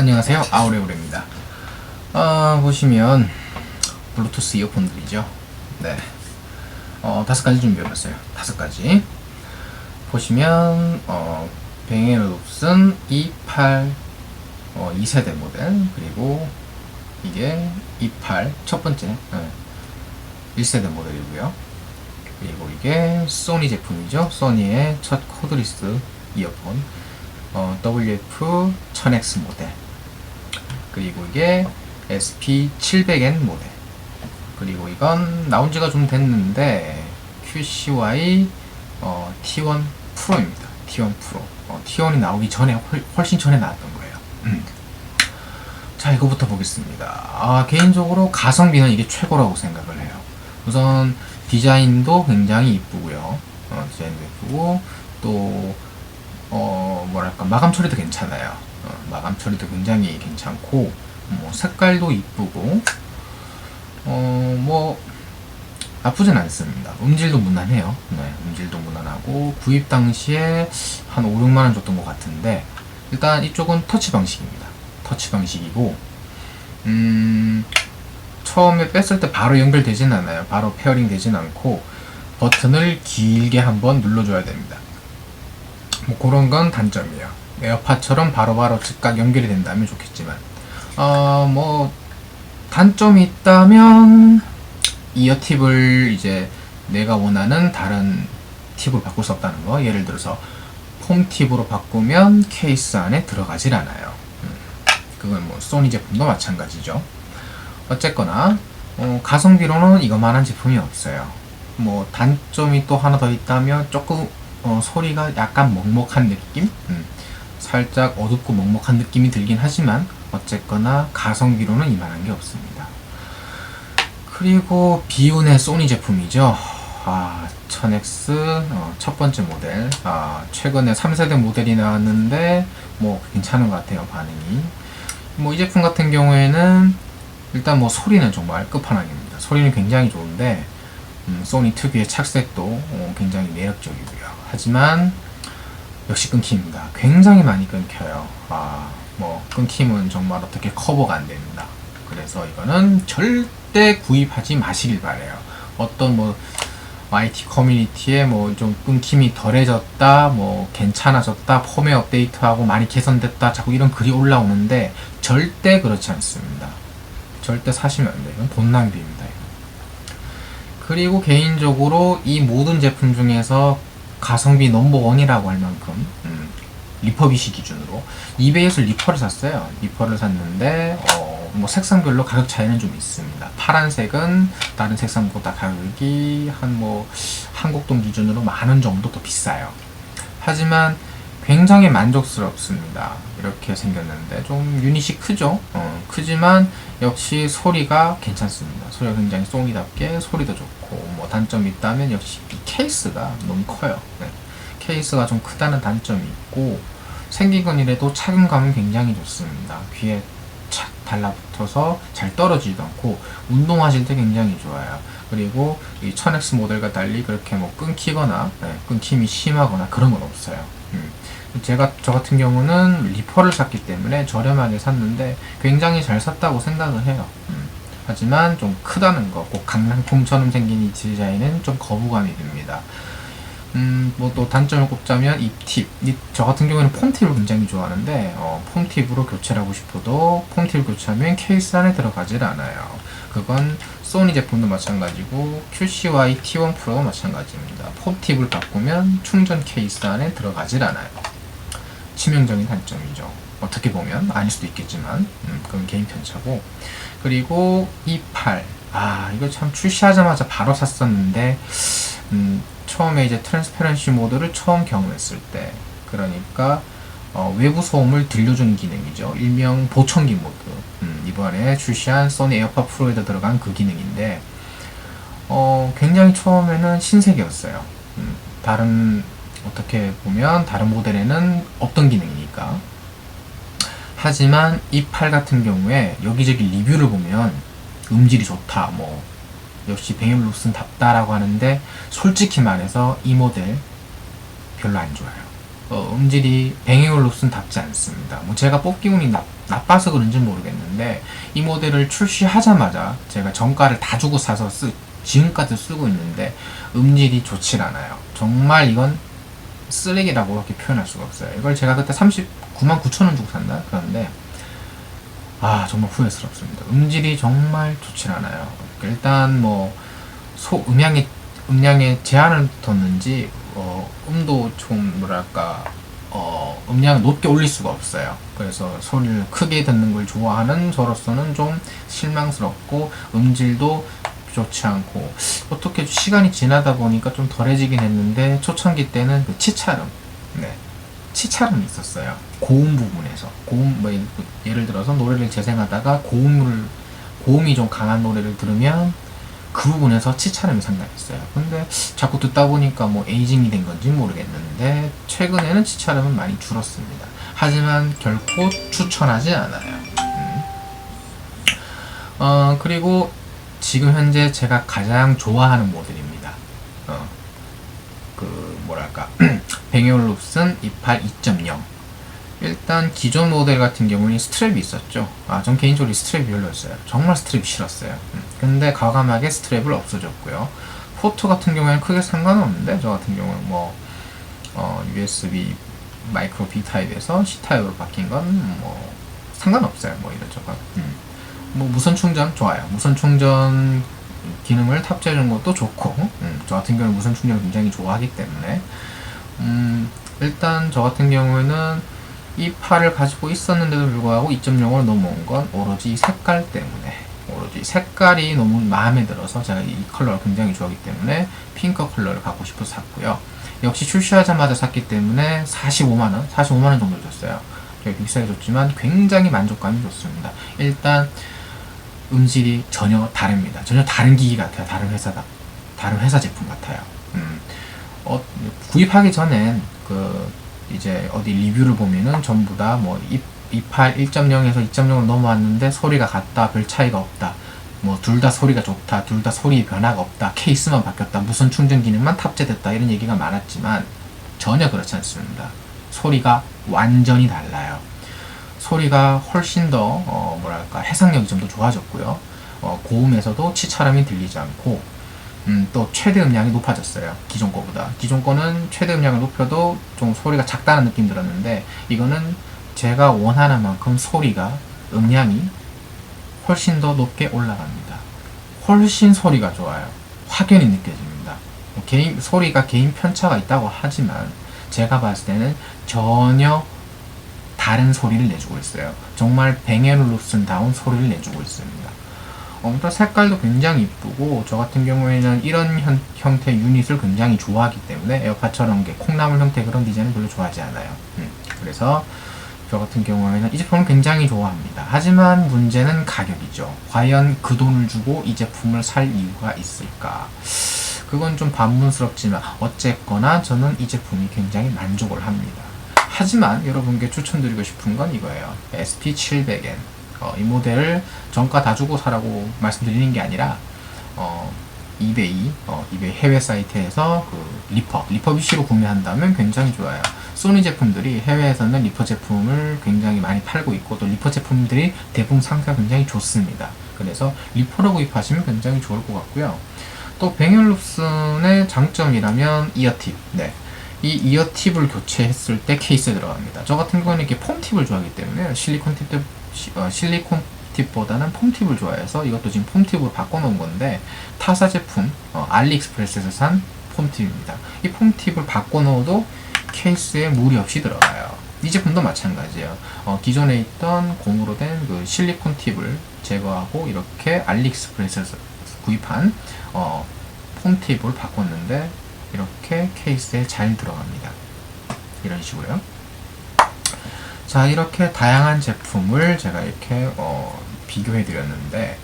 안녕하세요. 아우레오레입니다. 어, 보시면 블루투스 이어폰들이죠. 네. 어, 다섯 가지 준비해봤어요. 다섯 가지. 보시면 어, 뱅앤올uf슨 28 어, 2세대 모델. 그리고 이게 28첫 번째 네, 1세대 모델이고요. 그리고 이게 소니 제품이죠. 소니의 첫 코드리스 이어폰. 어, WF-1000X 모델 그리고 이게 SP700N 모델. 그리고 이건 나온 지가 좀 됐는데 QCY 어, T1 프로입니다. T1 프로 어, T1이 나오기 전에 훨, 훨씬 전에 나왔던 거예요. 음. 자 이거부터 보겠습니다. 아, 개인적으로 가성비는 이게 최고라고 생각을 해요. 우선 디자인도 굉장히 이쁘고요. 어, 디자인도 이쁘고 또 마감 처리도 괜찮아요. 어, 마감 처리도 굉장히 괜찮고, 뭐, 색깔도 이쁘고, 어, 뭐, 나쁘진 않습니다. 음질도 무난해요. 네, 음질도 무난하고, 구입 당시에 한 5, 6만 원 줬던 것 같은데, 일단 이쪽은 터치 방식입니다. 터치 방식이고, 음, 처음에 뺐을 때 바로 연결되진 않아요. 바로 페어링 되진 않고, 버튼을 길게 한번 눌러줘야 됩니다. 뭐 그런 건 단점이에요. 에어팟처럼 바로 바로 즉각 연결이 된다면 좋겠지만, 어, 뭐, 단점이 있다면, 이어 팁을 이제 내가 원하는 다른 팁으로 바꿀 수 없다는 거. 예를 들어서, 폼 팁으로 바꾸면 케이스 안에 들어가질 않아요. 음, 그건 뭐, 소니 제품도 마찬가지죠. 어쨌거나, 어, 가성비로는 이것만한 제품이 없어요. 뭐, 단점이 또 하나 더 있다면, 조금 어, 소리가 약간 먹먹한 느낌? 음, 살짝 어둡고 먹먹한 느낌이 들긴 하지만 어쨌거나 가성비로는 이만한 게 없습니다. 그리고 비운의 소니 제품이죠. 아, 1000X 어, 첫 번째 모델. 아, 최근에 3세대 모델이 나왔는데 뭐 괜찮은 것 같아요 반응이. 뭐 이 제품 같은 경우에는 일단 뭐 소리는 정말 끝판왕입니다. 소리는 굉장히 좋은데 음, 소니 특유의 착색도 어, 굉장히 매력적이고요. 하지만 역시 끊깁니다. 굉장히 많이 끊겨요. 아, 뭐 끊김은 정말 어떻게 커버가 안 됩니다. 그래서 이거는 절대 구입하지 마시길 바래요. 어떤 뭐 IT 커뮤니티에 뭐 좀 끊김이 덜해졌다, 뭐 괜찮아졌다, 폼에 업데이트하고 많이 개선됐다, 자꾸 이런 글이 올라오는데 절대 그렇지 않습니다. 절대 사시면 안 돼요. 이건 돈 낭비입니다. 이건. 그리고 개인적으로 이 모든 제품 중에서 가성비 넘버원이라고 할 만큼 음, 리퍼비시 기준으로 이베이에서 리퍼를 샀어요. 리퍼를 샀는데 어, 뭐 색상별로 가격 차이는 좀 있습니다. 파란색은 다른 색상보다 가격이 한 뭐 한국 돈 기준으로 만 원 정도 더 비싸요. 하지만 굉장히 만족스럽습니다. 이렇게 생겼는데 좀 유닛이 크죠. 어, 크지만 역시 소리가 괜찮습니다. 소리가 굉장히 소니답게 소리도 좋고 뭐 단점이 있다면 역시 이 케이스가 너무 커요. 네. 케이스가 좀 크다는 단점이 있고 생긴 건 이래도 착용감은 굉장히 좋습니다. 귀에 착 달라붙어서 잘 떨어지지도 않고 운동하실 때 굉장히 좋아요. 그리고 이 1000X 모델과 달리 그렇게 뭐 끊기거나 네, 끊김이 심하거나 그런 건 없어요. 음. 제가 저 같은 경우는 리퍼를 샀기 때문에 저렴하게 샀는데 굉장히 잘 샀다고 생각을 해요. 음. 하지만 좀 크다는 거, 꼭 강낭콩처럼 생긴 이 디자인은 좀 거부감이 듭니다. 음, 뭐 또 단점을 꼽자면 이 팁. 이, 저 같은 경우에는 폼 팁을 굉장히 좋아하는데, 어, 폼 팁으로 교체를 하고 싶어도 폼 팁을 교체하면 케이스 안에 들어가질 않아요. 그건 소니 제품도 마찬가지고 QCY T1 프로가 마찬가지입니다. 폼 팁을 바꾸면 충전 케이스 안에 들어가질 않아요. 치명적인 단점이죠. 어떻게 보면 아닐 수도 있겠지만, 음, 그건 개인 편차고. 그리고 이 팔. 아, 이거 참 출시하자마자 바로 샀었는데, 음, 처음에 이제 트랜스페런시 모드를 처음 경험했을 때 그러니까 어, 외부 소음을 들려주는 기능이죠 일명 보청기 모드 음, 이번에 출시한 소니 에어팟 프로에다 들어간 그 기능인데 어, 굉장히 처음에는 신세계였어요 음, 다른 어떻게 보면 다른 모델에는 없던 기능이니까 하지만 이 팔 같은 경우에 여기저기 리뷰를 보면 음질이 좋다 뭐 역시 베일루스는 답다라고 하는데 솔직히 말해서 이 모델 별로 안 좋아요. 어, 음질이 뱅에올룩스는 답지 않습니다. 뭐 제가 뽑기 운이 나, 나빠서 그런지 모르겠는데 이 모델을 출시하자마자 제가 정가를 다 주고 사서 쓰, 지금까지 쓰고 있는데 음질이 좋질 않아요. 정말 이건 쓰레기라고 그렇게 표현할 수가 없어요. 이걸 제가 그때 39만 9천 원 주고 샀나? 그런데 아 정말 후회스럽습니다. 음질이 정말 좋질 않아요. 일단 뭐 소 음향에 음량에 제한을 뒀는지 어, 음도 좀 뭐랄까 어, 음량을 높게 올릴 수가 없어요. 그래서 소리를 크게 듣는 걸 좋아하는 저로서는 좀 실망스럽고 음질도 좋지 않고 어떻게 시간이 지나다 보니까 좀 덜해지긴 했는데 초창기 때는 그 치차름, 네, 치차름이 있었어요. 고음 부분에서 고음 뭐 예를 들어서 노래를 재생하다가 고음을 고음이 좀 강한 노래를 들으면 그 부분에서 치차름이 상당했어요. 근데 자꾸 듣다 보니까 뭐 에이징이 된 건지 모르겠는데 최근에는 치차름은 많이 줄었습니다. 하지만 결코 추천하지 않아요. 음. 어 그리고 지금 현재 제가 가장 좋아하는 모델입니다. 어, 그 뭐랄까 뱅이올룹슨 28 2.0 일단 기존 모델 같은 경우는 스트랩이 있었죠. 아, 전 개인적으로 스트랩이 별로였어요. 정말 스트랩이 싫었어요. 음. 근데 과감하게 스트랩을 없애줬고요. 포트 같은 경우에는 크게 상관은 없는데 저 같은 경우는 뭐 어, USB 마이크로 B 타입에서 C 타입으로 바뀐 건 뭐 상관없어요. 뭐 이런저런. 음. 뭐 무선 충전 좋아요. 무선 충전 기능을 탑재해 준 것도 좋고 음, 저 같은 경우는 무선 충전을 굉장히 좋아하기 때문에 음, 일단 저 같은 경우에는 이 팔을 가지고 있었는데도 불구하고 2.0으로 넘어온 건 오로지 색깔 때문에 오로지 색깔이 너무 마음에 들어서 제가 이 컬러를 굉장히 좋아하기 때문에 핑크 컬러를 갖고 싶어서 샀고요. 역시 출시하자마자 샀기 때문에 45만원, 45만원 정도 줬어요. 비싸게 줬지만 굉장히 만족감이 좋습니다. 일단 음질이 전혀 다릅니다. 전혀 다른 기기 같아요. 다른 회사다. 다른 회사 제품 같아요. 음, 어, 구입하기 전엔 그 이제 어디 리뷰를 보면은 전부 다 뭐 28 1.0에서 2.0으로 넘어왔는데 소리가 같다. 별 차이가 없다. 뭐 둘 다 소리가 좋다. 둘 다 소리 변화가 없다. 케이스만 바뀌었다. 무선 충전 기능만 탑재됐다. 이런 얘기가 많았지만 전혀 그렇지 않습니다. 소리가 완전히 달라요. 소리가 훨씬 더 어, 뭐랄까 해상력이 좀 더 좋아졌고요. 어, 고음에서도 치차람이 들리지 않고 음, 또 최대 음량이 높아졌어요. 기존 거보다. 기존 거는 최대 음량을 높여도 좀 소리가 작다는 느낌 들었는데 이거는 제가 원하는 만큼 소리가 음량이 훨씬 더 높게 올라갑니다. 훨씬 소리가 좋아요. 확연히 느껴집니다. 뭐 개인 소리가 개인 편차가 있다고 하지만 제가 봤을 때는 전혀 다른 소리를 내주고 있어요. 정말 뱅앤올룹슨다운 소리를 내주고 있습니다. 어, 또 색깔도 굉장히 이쁘고 저 같은 경우에는 이런 현, 형태 유닛을 굉장히 좋아하기 때문에 에어팟처럼 콩나물 형태 그런 디자인을 별로 좋아하지 않아요. 음, 그래서 저 같은 경우에는 이 제품을 굉장히 좋아합니다. 하지만 문제는 가격이죠. 과연 그 돈을 주고 이 제품을 살 이유가 있을까? 그건 좀 반문스럽지만 어쨌거나 저는 이 제품이 굉장히 만족을 합니다. 하지만 여러분께 추천드리고 싶은 건 이거예요. SP700N. 어, 이 모델을 정가 다 주고 사라고 말씀드리는 게 아니라 어, 이베이, 어, 이베이 해외 사이트에서 그 리퍼, 리퍼 BC로 구매한다면 굉장히 좋아요. 소니 제품들이 해외에서는 리퍼 제품을 굉장히 많이 팔고 있고 또 리퍼 제품들이 대부분 상태가 굉장히 좋습니다. 그래서 리퍼로 구입하시면 굉장히 좋을 것 같고요. 또 뱅앤룹슨의 장점이라면 이어팁. 네. 이 이어 팁을 교체했을 때 케이스에 들어갑니다. 저 같은 경우는 이렇게 폼 팁을 좋아하기 때문에 실리콘 팁, 어, 실리콘 팁보다는 폼 팁을 좋아해서 이것도 지금 폼 팁으로 바꿔놓은 건데 타사 제품 어, 알리익스프레스에서 산 폼 팁입니다. 이 폼 팁을 바꿔놓어도 케이스에 무리 없이 들어가요. 이 제품도 마찬가지예요. 어, 기존에 있던 공으로 된 그 실리콘 팁을 제거하고 이렇게 알리익스프레스에서 구입한 어, 폼 팁을 바꿨는데 이렇게 케이스에 잘 들어갑니다. 이런 식으로요. 자, 이렇게 다양한 제품을 제가 이렇게 어, 비교해 드렸는데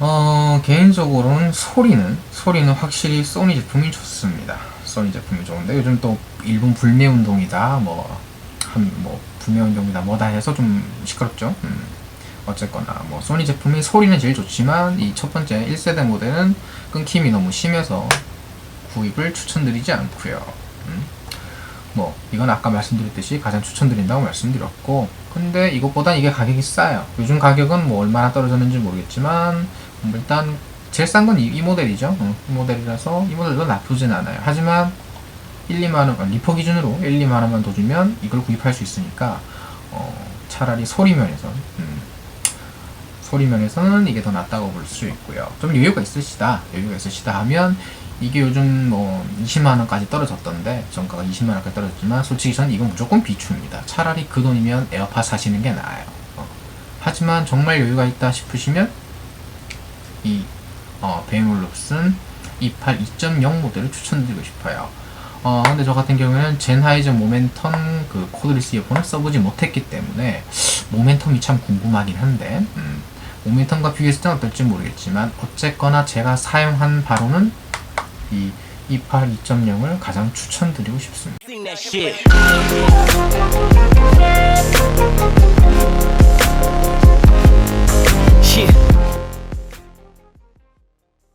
어, 개인적으로는 소리는 소리는 확실히 소니 제품이 좋습니다. 소니 제품이 좋은데 요즘 또 일본 불매 운동이다 뭐 한 뭐 불매 운동이다 뭐다 해서 좀 시끄럽죠. 음. 어쨌거나 뭐 소니 제품이 소리는 제일 좋지만 이 첫 번째 1세대 모델은 끊김이 너무 심해서 구입을 추천드리지 않고요. 음. 뭐 이건 아까 말씀드렸듯이 가장 추천드린다고 말씀드렸고 근데 이것보다 이게 가격이 싸요. 요즘 가격은 뭐 얼마나 떨어졌는지 모르겠지만 음, 일단 제일 싼 건 이 모델이죠. 어, 이 모델이라서 이 모델도 나쁘진 않아요. 하지만 1, 2만원 어, 리퍼 기준으로 1, 2만원만 더 주면 이걸 구입할 수 있으니까 어, 차라리 소리면에서 음, 소리면에서는 이게 더 낫다고 볼 수 있고요. 좀 여유가 있으시다. 여유가 있으시다 하면 이게 요즘 뭐 20만원까지 떨어졌던데 정가가 20만원까지 떨어졌지만 솔직히 저는 이건 무조건 비추입니다. 차라리 그 돈이면 에어팟 사시는 게 나아요. 어. 하지만 정말 여유가 있다 싶으시면 이 어, 베이몰롭슨 28 2.0 모델을 추천드리고 싶어요. 어, 근데 저 같은 경우에는 젠하이저 모멘텀 그 코드리스 이어폰을 써보지 못했기 때문에 모멘텀이 참 궁금하긴 한데 음, 모멘텀과 비교했을 때는 어떨지 모르겠지만 어쨌거나 제가 사용한 바로는 이 282.0을 가장 추천드리고 싶습니다. 시.